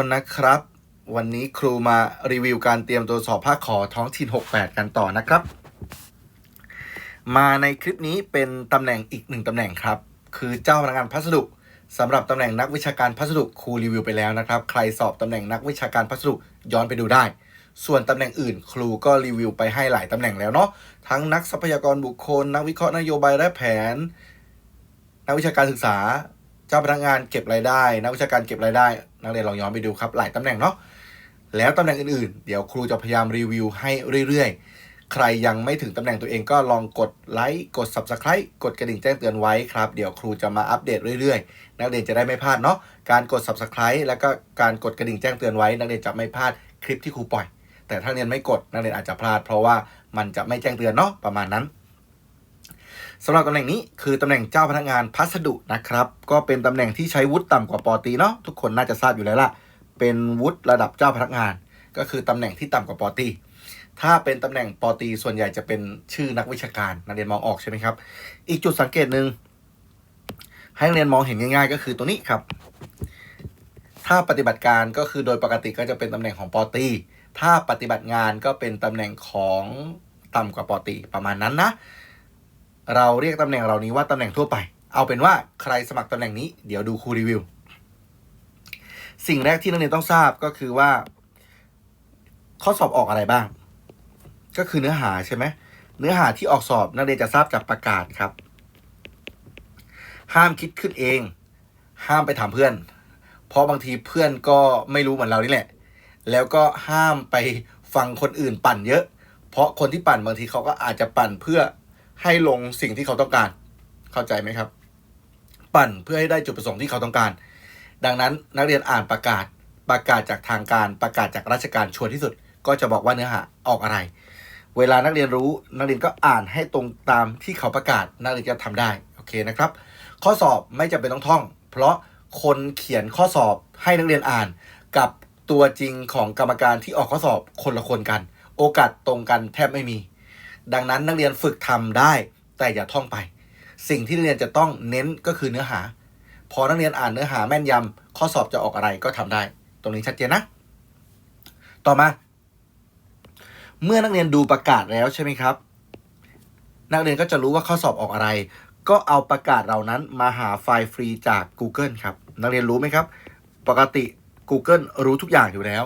คนนะครับ วันนี้ครูมารีวิวการเตรียมตัวสอบภาคขอท้องถิ่น 68 กันต่อนะครับ มาในคลิปนี้เป็นตำแหน่งอีกหนึ่งตำแหน่งครับ คือเจ้าพนักงานพัสดุสำหรับตำแหน่งนักวิชาการพัสดุครูรีวิวไปแล้วนะครับ ใครสอบตำแหน่งนักวิชาการพัสดุย้อนไปดูได้ ส่วนตำแหน่งอื่น ครูก็รีวิวไปให้หลายตำแหน่งแล้วเนาะทั้งนักทรัพยากรบุคคล นักวิเคราะห์นโยบายและแผน นักวิชาการศึกษา เจ้าพนักงานเก็บรายได้ นักวิชาการเก็บรายได้ นักเรียนลองย้อนไปดูครับ หลายตำแหน่งเนาะแล้วตำแหน่งอื่นๆ เดี๋ยวครูจะพยายามรีวิวให้เรื่อยๆ ใครยังไม่ถึงตำแหน่งตัวเองก็ลองกดไลค์กด Subscribe กดกระดิ่งแจ้งเตือนไว้ครับ เดี๋ยวครูจะมาอัปเดตเรื่อยๆ นักเรียนจะได้ไม่พลาดเนาะการกด Subscribe แล้วก็การกดกระดิ่งแจ้งเตือนไว้ นักเรียนจะไม่พลาดคลิปที่ครูปล่อย แต่ถ้าเรียนไม่กดนักเรียนอาจจะพลาด เพราะว่ามันจะไม่แจ้งเตือนเนาะประมาณนั้น สำหรับตำแหน่งนี้คือตำแหน่งเจ้าพนักงานพัสดุนะครับ ก็เป็นตำแหน่งที่ใช้วุฒิต่ำกว่าปอตีเนาะทุกคนน่าจะทราบอยู่แล้วล่ะ เป็นวุฒิระดับเจ้าพนักงาน ก็คือตำแหน่งที่ต่ำกว่าปอตีถ้าเป็นตำแหน่งปอตีส่วนใหญ่จะเป็นชื่อนักวิชาการนักเรียนมองออกใช่ไหมครับ อีกจุดสังเกตหนึ่งให้นักเรียนมองเห็นง่าย ๆ ก็คือตัวนี้ครับ ถ้าปฏิบัติการก็คือโดยปกติก็จะเป็นตำแหน่งของปอตีถ้าปฏิบัติงานก็เป็นตำแหน่งของต่ำกว่าปอตีประมาณนั้นนะ เราเรียกตำแหน่งเหล่านี้ว่าตำแหน่งทั่วไป เอาเป็นว่าใครสมัครตำแหน่งนี้ เดี๋ยวดูครูรีวิว สิ่งแรกที่นักเรียนต้องทราบก็คือว่า ข้อสอบออกอะไรบ้าง ก็คือเนื้อหาใช่ไหมเนื้อหาที่ออกสอบนักเรียนจะทราบจากประกาศครับ ห้ามคิดขึ้นเอง ห้ามไปถามเพื่อน เพราะบางทีเพื่อนก็ไม่รู้เหมือนเรานี่แหละ แล้วก็ห้ามไปฟังคนอื่นปั่นเยอะ เพราะคนที่ปั่นบางทีเขาก็อาจจะปั่นเพื่อ ให้ลงสิ่งที่เขาต้องการ เข้าใจไหมครับ ปั่นเพื่อให้ได้จุดประสงค์ที่เขาต้องการ ดังนั้นนักเรียนอ่านประกาศประกาศจากทางการประกาศจากราชการชัวร์ที่สุด ก็จะบอกว่าเนื้อหาออกอะไร เวลานักเรียนรู้นักเรียนก็อ่านให้ตรงตามที่เขาประกาศนักเรียนจะทำได้โอเคนะครับ ข้อสอบไม่จำเป็นต้องท่อง เพราะคนเขียนข้อสอบให้นักเรียนอ่าน กับตัวจริงของกรรมการที่ออกข้อสอบคนละคนกัน โอกาสตรงกันแทบไม่มี ดังนั้นนักเรียนฝึกทำได้แต่อย่าท่องไป สิ่งที่นักเรียนจะต้องเน้นก็คือเนื้อหา พอนักเรียนอ่านเนื้อหาแม่นยำข้อสอบจะออกอะไรก็ทำได้ ตรงนี้ชัดเจนนะ ต่อมา เมื่อนักเรียนดูประกาศแล้วใช่ไหมครับ นักเรียนก็จะรู้ว่าข้อสอบออกอะไร ก็เอาประกาศเหล่านั้นมาหาไฟล์ฟรีจาก Google ครับ นักเรียนรู้ไหมครับ ปกติ Google รู้ทุกอย่างอยู่แล้ว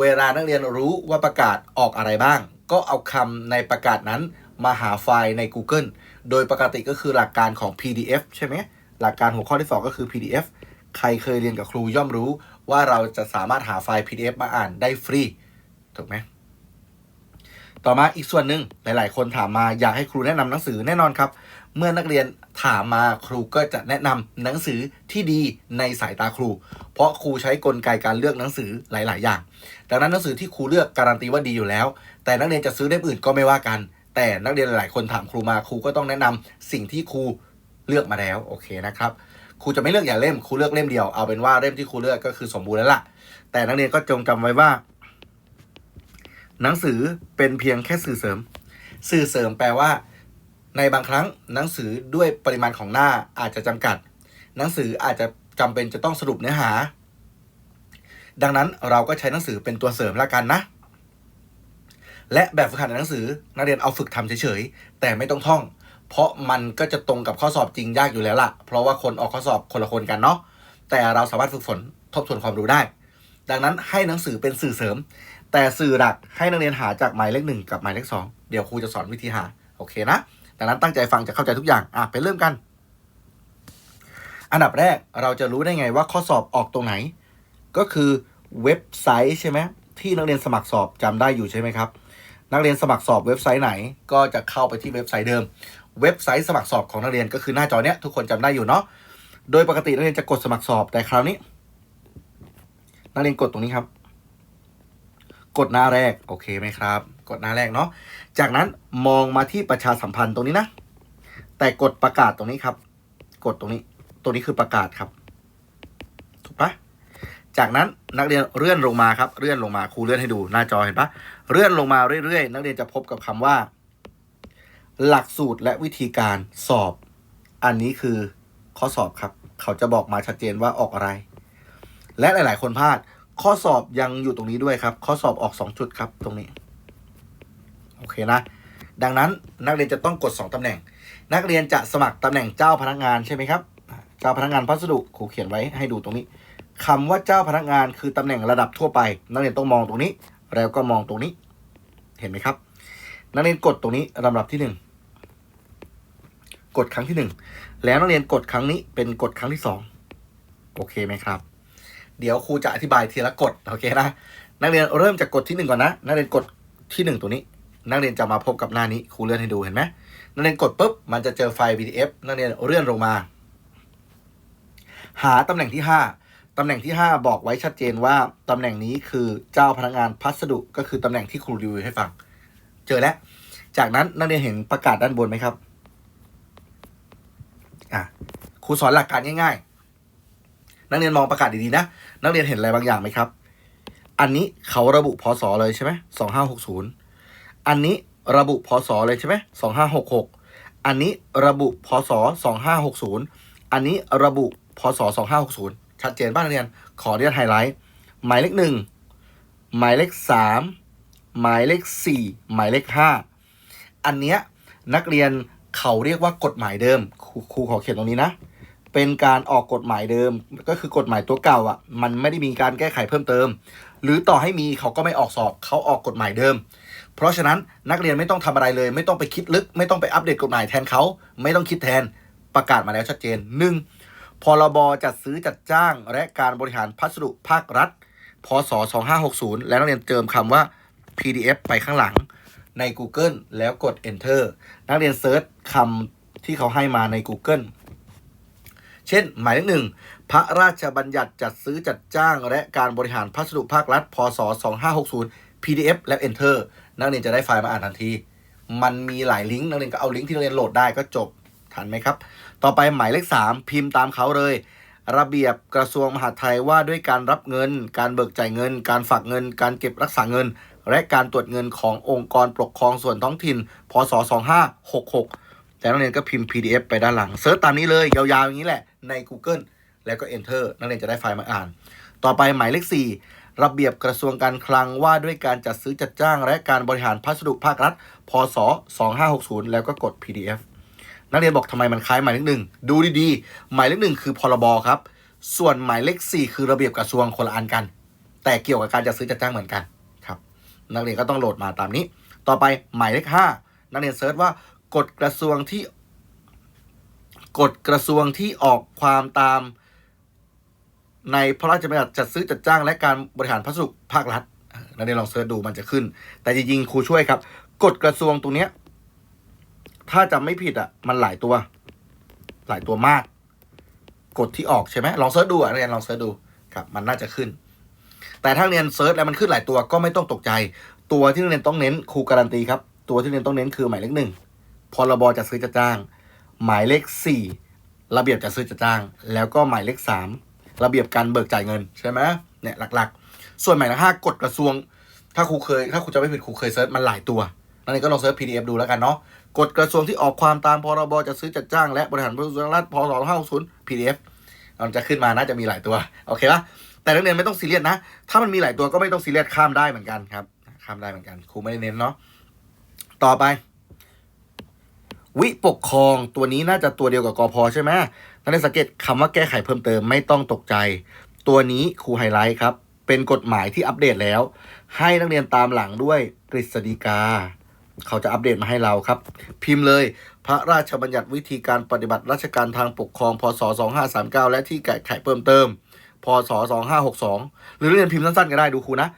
เวลานักเรียนรู้ว่าประกาศออกอะไรบ้างก็เอาคำในประกาศนั้นมาหาไฟล์ใน Google โดยปกติก็คือหลักการของ PDF ใช่ไหมหลักการหัวข้อที่ 2 ก็คือ PDF ใครเคยเรียนกับครูย่อมรู้ว่าเราจะสามารถหาไฟล์ PDF มาอ่านได้ฟรี ถูกไหม ต่อมาอีกส่วนหนึ่งหลาย ๆ คนถามมาอยากให้ครูแนะนำหนังสือแน่นอนครับ เมื่อนักเรียนถามมาครูก็จะแนะนำหนังสือที่ดีในสายตาครู เพราะครูใช้กลไกการเลือกหนังสือหลาย ๆ อย่าง ดังนั้นหนังสือที่ครูเลือกการันตีว่าดีอยู่แล้ว แต่นักเรียนจะซื้อเล่มอื่นก็ไม่ว่ากัน แต่นักเรียนหลายคนถามครูมาครูก็ต้องแนะนำสิ่งที่ครูเลือกมาแล้วโอเคนะครับครูจะไม่เลือกอย่างเล่มครูเลือกเล่มเดียวเอาเป็นว่าเล่มที่ครูเลือกก็คือสมบูรณ์แล้วล่ะ แต่นักเรียนก็จงจำไว้ว่า หนังสือเป็นเพียงแค่สื่อเสริม สื่อเสริมแปลว่า ในบางครั้งหนังสือด้วยปริมาณของหน้าอาจจะจำกัด หนังสืออาจจะจำเป็นจะต้องสรุปเนื้อหา ดังนั้นเราก็ใช้หนังสือเป็นตัวเสริมละกันนะ และแบบฝึกหัดในหนังสือนักเรียนเอาฝึกทำเฉยๆแต่ไม่ต้องท่อง เพราะมันก็จะตรงกับข้อสอบจริงยากอยู่แล้วล่ะ เพราะว่าคนออกข้อสอบคนละคนกันเนาะแต่เราสามารถฝึกฝนทบทวนความรู้ได้ ดังนั้นให้หนังสือเป็นสื่อเสริม แต่สื่อหลักให้นักเรียนหาจากหมายเลขหนึ่งกับหมายเลขสองเดี๋ยวครูจะสอนวิธีหาโอเคนะ ดังนั้นตั้งใจฟังจะเข้าใจทุกอย่างอะไปเริ่มกัน อันดับแรกเราจะรู้ได้ไงว่าข้อสอบออกตรงไหน ก็คือเว็บไซต์ใช่ไหมที่นักเรียนสมัครสอบจำได้อยู่ใช่ไหมครับ นักเรียนสมัครสอบเว็บไซต์ไหน ก็จะเข้าไปที่เว็บไซต์เดิม เว็บไซต์สมัครสอบของนักเรียนก็คือหน้าจอเนี้ยทุกคนจำได้อยู่เนาะโดยปกตินักเรียนจะกดสมัครสอบแต่คราวนี้ นักเรียนกดตรงนี้ครับ กดหน้าแรกโอเคไหมครับ กดหน้าแรกเนาะจากนั้นมองมาที่ประชาสัมพันธ์ตรงนี้นะ แต่กดประกาศตรงนี้ครับ กดตรงนี้ ตรงนี้คือประกาศครับ ถูกปะจากนั้นนักเรียนเลื่อนลงมาครับ เลื่อนลงมาครูเลื่อนให้ดูหน้าจอเห็นปะเลื่อนลงมาเรื่อยๆ นักเรียนจะพบกับคำว่า หลักสูตรและวิธีการสอบ อันนี้คือข้อสอบครับ เขาจะบอกมาชัดเจนว่าออกอะไร และหลาย ๆ คนพลาดข้อสอบยังอยู่ตรงนี้ด้วยครับ ข้อสอบออกสองจุดครับตรงนี้ โอเคนะ ดังนั้นนักเรียนจะต้องกด 2 ตำแหน่ง นักเรียนจะสมัครตำแหน่งเจ้าพนักงานใช่ไหมครับ เจ้าพนักงานพัสดุครูเขียนไว้ให้ดูตรงนี้คำว่าเจ้าพนักงานคือตำแหน่งระดับทั่วไป นักเรียนต้องมองตรงนี้ แล้วก็มองตรงนี้ เห็นไหมครับ นักเรียนกดตรงนี้ลำดับที่หนึ่งกดครั้งที่หนึ่งแล้วนักเรียนกดครั้งนี้เป็นกดครั้งที่สองโอเคไหมครับ เดี๋ยวครูจะอธิบายทีละกดโอเคนะนักเรียนเริ่มจากกดที่หนึ่งก่อนนะ นักเรียนกดที่หนึ่งตัวนี้ นักเรียนจะมาพบกับหน้านี้ครูเลื่อนให้ดูเห็นไหมนักเรียนกดปุ๊บมันจะเจอไฟล์ PDF นักเรียนเลื่อนลงมา หาตำแหน่งที่ห้าตำแหน่งที่ห้าบอกไว้ชัดเจนว่าตำแหน่งนี้คือเจ้าพนักงานพัสดุก็คือตำแหน่งที่ครูรีวิวให้ฟัง เจอแล้ว จากนั้นนักเรียนเห็นประกาศด้านบนไหมครับอะครูสอนหลักการง่าย ๆ นักเรียนมองประกาศดีๆนะ นักเรียนเห็นอะไรบางอย่างไหมครับ อันนี้เขาระบุพศเลยใช่ไหมสองห้าหกศูนย์ อันนี้ระบุพศเลยใช่ไหมสองห้าหกหกอันนี้ระบุพศสองห้าหกศูนย์อันนี้ระบุพศสองห้าหกศูนย์ชัดเจนบ้างนักเรียน ขออนุญาตไฮไลท์ หมายเลขหนึ่งหมายเลขสามหมายเลขสี่หมายเลขห้าอันเนี้ยนักเรียนเขาเรียกว่ากฎหมายเดิมครูครูขอเขียนตรงนี้นะ เป็นการออกกฎหมายเดิม ก็คือกฎหมายตัวเก่าอะ มันไม่ได้มีการแก้ไขเพิ่มเติม หรือต่อให้มีเขาก็ไม่ออกสอบ เขาออกกฎหมายเดิม เพราะฉะนั้นนักเรียนไม่ต้องทำอะไรเลย ไม่ต้องไปคิดลึก ไม่ต้องไปอัปเดตกฎหมายแทนเขาไม่ต้องคิดแทนประกาศมาแล้วชัดเจนหนึ่งพรบจัดซื้อจัดจ้าง และการบริหารพัสดุภาครัฐ พศ 2560 แล้วนักเรียนเติมคำว่า PDF ไปข้างหลังใน Google แล้วกด Enter นักเรียนเซิร์ชคำที่เขาให้มาใน Google เช่น หมายเลขหนึ่งพระราชบัญญัติจัดซื้อจัดจ้าง และการบริหารพัสดุภาครัฐ พศ 2560 PDF แล้ว Enter นักเรียนจะได้ไฟล์มาอ่านทันที มันมีหลายลิงก์นักเรียนก็เอาลิงก์ที่นักเรียนโหลดได้ก็จบทันไหมครับ ต่อไปหมายเลข 3 พิมพ์ตามเขาเลย ระเบียบกระทรวงมหาดไทยว่าด้วยการรับเงิน การเบิกจ่ายเงิน การฝากเงิน การเก็บรักษาเงิน และการตรวจเงินขององค์กรปกครองส่วนท้องถิ่น พศ 2566 แต่นักเรียนก็พิมพ์ PDF ไปด้านหลังเซิร์ชตามนี้เลยยาวๆอย่างนี้แหละใน Google แล้วก็ Enter นักเรียนจะได้ไฟล์มาอ่าน ต่อไปหมายเลข 4 ระเบียบกระทรวงการคลังว่าด้วยการจัดซื้อจัดจ้าง และการบริหารพัสดุภาครัฐ พศ 2560 แล้วก็กด PDF นักเรียนบอกทำไมมันคล้ายหมายเลขหนึ่งดูดีๆ หมายเลขหนึ่งคือพรบครับ ส่วนหมายเลขสี่คือระเบียบกระทรวงคนละอันกัน แต่เกี่ยวกับการจัดซื้อจัดจ้างเหมือนกันครับ นักเรียนก็ต้องโหลดมาตามนี้ ต่อไปหมายเลขห้านักเรียนเซิร์ชว่ากฎกระทรวงที่กฎกระทรวงที่ออกความตาม ในพระราชบัญญัติจัดซื้อจัดจ้างและการบริหารพัสดุภาครัฐเออนักเรียนลองเสิร์ชดูมันจะขึ้น แต่จริงๆครูช่วยครับ กฎกระทรวงตรงเนี้ย ถ้าจำไม่ผิดอะ มันหลายตัว หลายตัวมากกดที่ออกใช่ไหมลองเซิร์ชดูอะนักเรียนลองเซิร์ชดูครับ มันน่าจะขึ้น แต่ถ้าเรียนเซิร์ชแล้วมันขึ้นหลายตัวก็ไม่ต้องตกใจ ตัวที่นักเรียนต้องเน้นครูการันตีครับ ตัวที่เรียนต้องเน้นคือหมายเลขหนึ่งพรบจัดซื้อจัดจ้าง หมายเลขสี่ระเบียบจัดซื้อจัดจ้าง แล้วก็หมายเลขสาม ระเบียบการเบิกจ่ายเงินใช่ไหมเนี่ยหลักๆ ส่วนหมายเลขห้ากฎกระทรวง ถ้าครูเคย ถ้าครูจะไม่ผิดครูเคยเซิร์ชมันหลายตัวนักเรียนก็ลองเซิร์ช PDF ดูแล้วกันเนาะกฎกระทรวงที่ออกความตามพรบจัดซื้อจัดจ้าง และบริหารพัสดุรัฐพศ2560 PDF มันจะขึ้นมาน่าจะมีหลายตัวโอเคปะแต่นักเรียนไม่ต้องซีเรียสนะ ถ้ามันมีหลายตัวก็ไม่ต้องซีเรียสข้ามได้เหมือนกันครับ ข้ามได้เหมือนกันครูไม่ได้เน้นเนาะต่อไป วิปกครองตัวนี้น่าจะตัวเดียวกับกพใช่ไหม นักเรียนสังเกตคำว่าแก้ไขเพิ่มเติมไม่ต้องตกใจ ตัวนี้ครูไฮไลท์ครับ เป็นกฎหมายที่อัปเดตแล้ว ให้นักเรียนตามหลังด้วยกฤษฎีกา เขาจะอัปเดตมาให้เราครับ พิมพ์เลย พระราชบัญญัติวิธีการปฏิบัติราชการทางปกครอง พศ 2539 และที่แก้ไขเพิ่มเติม พศ 2562 หรือเรียนพิมพ์สั้นๆก็ได้ดูครูนะ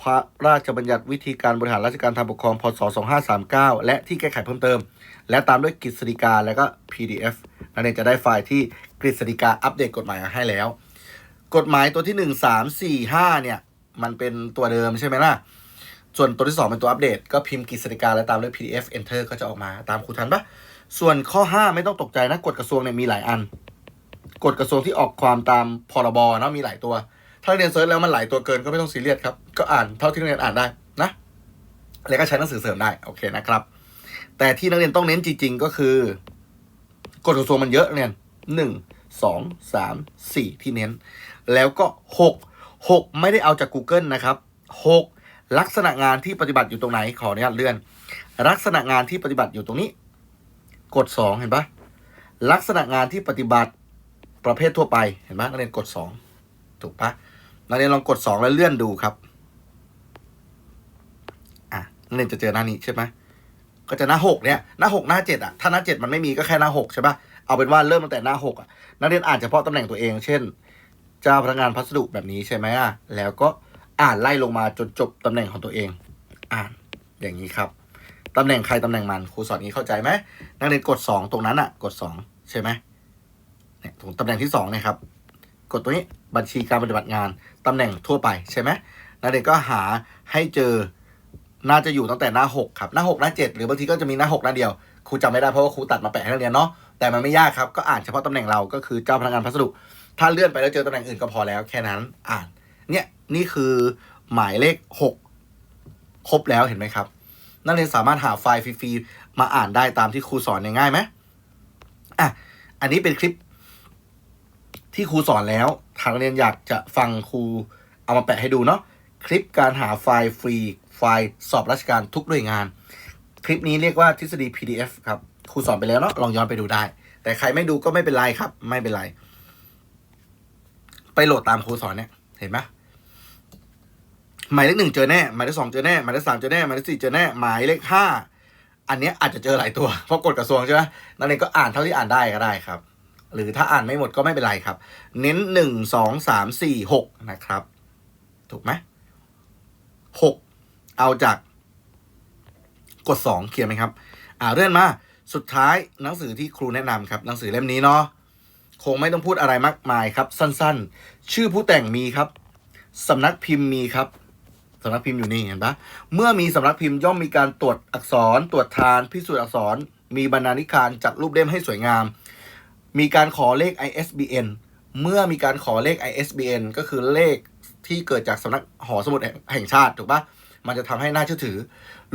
พระราชบัญญัติวิธีการบริหารราชการทางปกครอง พศ 2539 และที่แก้ไขเพิ่มเติม และตามด้วยกฤษฎีกาและก็ PDF นักเรียนจะได้ไฟล์ที่กฤษฎีกาอัปเดตกฎหมายมาให้แล้ว กฎหมายตัวที่ 1 3 4 5 เนี่ย มันเป็นตัวเดิมใช่ไหมล่ะ ส่วนตัวที่ 2 เป็นตัวอัปเดต ก็พิมพ์กฤษฎีกาและตามด้วย PDF Enter ก็จะออกมาตามครูทันปะส่วนข้อ 5 ไม่ต้องตกใจนะกฎกระทรวงเนี่ยมีหลายอันกฎกระทรวงที่ออกความตามพรบเนาะมีหลายตัว ถ้าเรียนเซิร์ชแล้วมันหลายตัวเกินก็ไม่ต้องซีเรียสครับ ก็อ่านเท่าที่นักเรียนอ่านได้นะแล้วก็ใช้หนังสือเสริมได้โอเคนะครับ แต่ที่นักเรียนต้องเน้นจริง ๆ ก็คือกฎกระทรวงมันเยอะเรียนหนึ่งสองสามสี่ที่เน้น แล้วก็หก6ไม่ได้เอาจาก Google นะครับ6ลักษณะงานที่ปฏิบัติอยู่ตรงไหนขออนุญาตเลื่อน ลักษณะงานที่ปฏิบัติอยู่ตรงนี้ กด2เห็นปะลักษณะงานที่ปฏิบัติประเภททั่วไปเห็นปะนักเรียนกด2ถูกปะ นักเรียนลองกด2แล้วเลื่อนดูครับ อะนักเรียนจะเจอหน้านี้ใช่ไหมก็จะหน้า6เนี่ยหน้า6หน้า7อะถ้าหน้า7มันไม่มีก็แค่หน้า6ใช่ปะเอาเป็นว่าเริ่มตั้งแต่หน้า6อะนักเรียนอ่านเฉพาะตำแหน่งตัวเอง เช่น เจ้าพนักงานพัสดุแบบนี้ใช่ไหมอะแล้วก็อ่านไล่ลงมาจนจบตำแหน่งของตัวเอง อ่านอย่างนี้ครับตำแหน่งใครตำแหน่งมันครูสอนนี้เข้าใจไหมนักเรียนกด2ตรงนั้นอะ กด2ใช่ไหมเนี่ยตรงตำแหน่งที่2เนี่ยครับ ดตรงนี้บัญชีการปฏิบัติงานตำแหน่งทั่วไปใช่ไหมนักเรียนก็หาให้เจอน่าจะอยู่ตั้งแต่หน้า 6 ครับ หน้า 6 หน้า 7 หรือบางทีก็จะมีหน้า 6 หน้าเดียวครูจำไม่ได้เพราะว่าครูตัดมาแปะให้นักเรียนเนาะแต่มันไม่ยากครับ ก็อ่านเฉพาะตำแหน่งเราก็คือเจ้าพนักงานพัสดุ ถ้าเลื่อนไปแล้วเจอตำแหน่งอื่นก็พอแล้วแค่นั้นอ่านเนี่ยนี่คือหมายเลข 6 ครบแล้วเห็นไหมครับ นักเรียนสามารถหาไฟล์ฟรีๆมาอ่านได้ตามที่ครูสอนเนี่ยง่ายไหมอะอันนี้เป็นคลิป ที่ครูสอนแล้วทางเรียนอยากจะฟังครูเอามาแปะให้ดูเนาะคลิปการหาไฟล์ฟรีไฟล์สอบราชการทุกหน่วยงาน คลิปนี้เรียกว่าทฤษฎี PDF ครับครูสอนไปแล้วเนาะลองย้อนไปดูได้ แต่ใครไม่ดูก็ไม่เป็นไรครับ ไม่เป็นไร ไปโหลดตามครูสอนเนี่ยเห็นไหมหมายเลขหนึ่งเจอแน่หมายเลขสองเจอแน่หมายเลขสามเจอแน่หมายเลขสี่เจอแน่หมายเลขห้าอันเนี้ยอาจจะเจอหลายตัวเพราะกฎกระทรวงใช่ไหมนักเรียนก็อ่านเท่าที่อ่านได้ก็ได้ครับ หรือถ้าอ่านไม่หมดก็ไม่เป็นไรครับ เน้นหนึ่งสองสามสี่หกนะครับ ถูกไหมหกเอาจากกดสองเขียนไหมครับ อ่าเรื่อนมาสุดท้ายหนังสือที่ครูแนะนำครับ หนังสือเล่มนี้เนาะคงไม่ต้องพูดอะไรมากมายครับ สั้นๆ ชื่อผู้แต่งมีครับสำนักพิมพ์มีครับสำนักพิมพ์อยู่นี่เห็นปะเมื่อมีสำนักพิมพ์ย่อมมีการตรวจอักษร ตรวจทาน พิสูจน์อักษร มีบรรณาธิการจัดรูปเล่มให้สวยงาม มีการขอเลข ISBN เมื่อมีการขอเลข ISBN ก็คือเลขที่เกิดจากสำนักหอสมุดแห่งชาติถูกปะมันจะทำให้น่าเชื่อถือ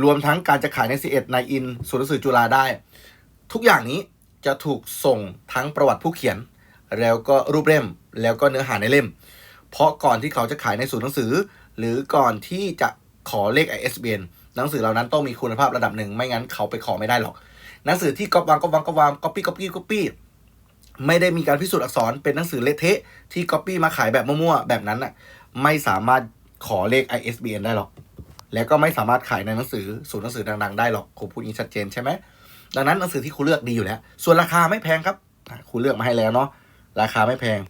รวมทั้งการจะขายใน C1 ในอินศูนย์หนังสือจุฬาได้ ทุกอย่างนี้จะถูกส่งทั้งประวัติผู้เขียน แล้วก็รูปเล่ม แล้วก็เนื้อหาในเล่ม เพราะก่อนที่เขาจะขายในศูนย์หนังสือ หรือก่อนที่จะขอเลข ISBN หนังสือเหล่านั้นต้องมีคุณภาพระดับหนึ่ง ไม่งั้นเขาไปขอไม่ได้หรอก หนังสือที่ก๊อปวางก๊อปวางก๊อปวางก๊อปปี้ก๊อปปี้ก๊อปปี้ ไม่ได้มีการพิสูจน์อักษรเป็นหนังสือเละเทะที่ก๊อปปี้มาขายแบบมั่วๆแบบนั้นน่ะไม่สามารถขอเลข ISBN ได้หรอก แล้วก็ไม่สามารถขายในหนังสือศูนย์หนังสือดังๆ ได้หรอกครูพูดอย่างนี้ชัดเจนใช่ไหมดังนั้นหนังสือที่ครูเลือกดีอยู่แล้ว ส่วนราคาไม่แพงครับครูเลือกมาให้แล้วเนาะราคาไม่แพง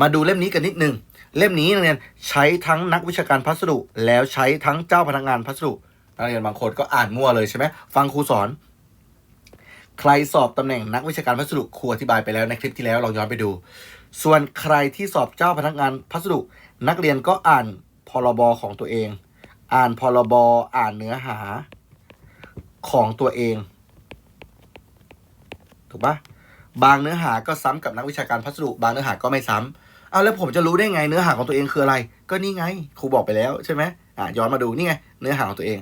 มาดูเล่มนี้กันนิดนึงเล่มนี้นักเรียนใช้ทั้งนักวิชาการพัสดุ แล้วใช้ทั้งเจ้าพนักงานพัสดุนักเรียนบางคนก็อ่านมั่วเลยใช่ไหมฟังครูสอน ใครสอบตำแหน่งนักวิชาการพัสดุครูอธิบายไปแล้วในคลิปที่แล้วลองย้อนไปดู ส่วนใครที่สอบเจ้าพนักงานพัสดุ นักเรียนก็อ่านพรบของตัวเอง อ่านพรบอ่านเนื้อหาของตัวเอง ถูกปะบางเนื้อหาก็ซ้ำกับนักวิชาการพัสดุ บางเนื้อหาก็ไม่ซ้ำเอาแล้วผมจะรู้ได้ไงเนื้อหาของตัวเองคืออะไร ก็นี่ไงครูบอกไปแล้วใช่ไหมอะย้อนมาดูนี่ไงเนื้อหาของตัวเอง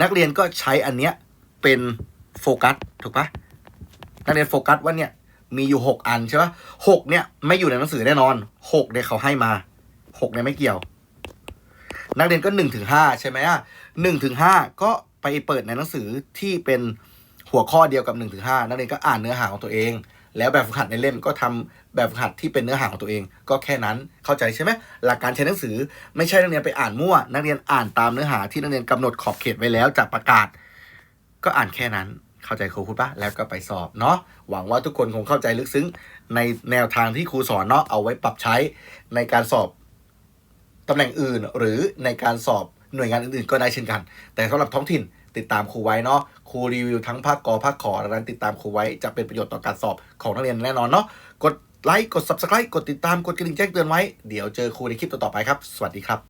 นักเรียนก็ใช้อันเนี้ยเป็น โฟกัสถูกปะนักเรียนโฟกัสว่าเนี่ยมีอยู่หกอันใช่ปะหกเนี่ยไม่อยู่ในหนังสือแน่นอนหกเนี่ยเขาให้มาหกเนี่ยไม่เกี่ยว นักเรียนก็หนึ่งถึงห้าใช่ไหมอะหนึ่งถึงห้าก็ไปเปิดในหนังสือที่เป็นหัวข้อเดียวกับหนึ่งถึงห้านักเรียนก็อ่านเนื้อหาของตัวเอง แล้วแบบฝึกหัดในเล่มก็ทำแบบฝึกหัดที่เป็นเนื้อหาของตัวเอง ก็แค่นั้นเข้าใจใช่ไหมหลักการใช้หนังสือไม่ใช่นักเรียนไปอ่านมั่ว นักเรียนอ่านตามเนื้อหาที่นักเรียนกำหนดขอบเขตไว้แล้วจากประกาศ ก็อ่านแค่นั้น เข้าใจครูพูดปะแล้วก็ไปสอบเนาะหวังว่าทุกคนคงเข้าใจลึกซึ้ง ในแนวทางที่ครูสอนเนาะเอาไว้ปรับใช้ในการสอบตำแหน่งอื่น หรือในการสอบหน่วยงานอื่นๆ ก็ได้เช่นกัน แต่สำหรับท้องถิ่นติดตามครูไว้เนาะครูรีวิวทั้งภาคกอภาคขอดังนั้นติดตามครูไว้จะเป็นประโยชน์ต่อการสอบของนักเรียนแน่นอนเนาะกดไลค์กด subscribe กดติดตามกดกระดิ่งแจ้งเตือนไว้ เดี๋ยวเจอครูในคลิปต่อๆไปครับ สวัสดีครับ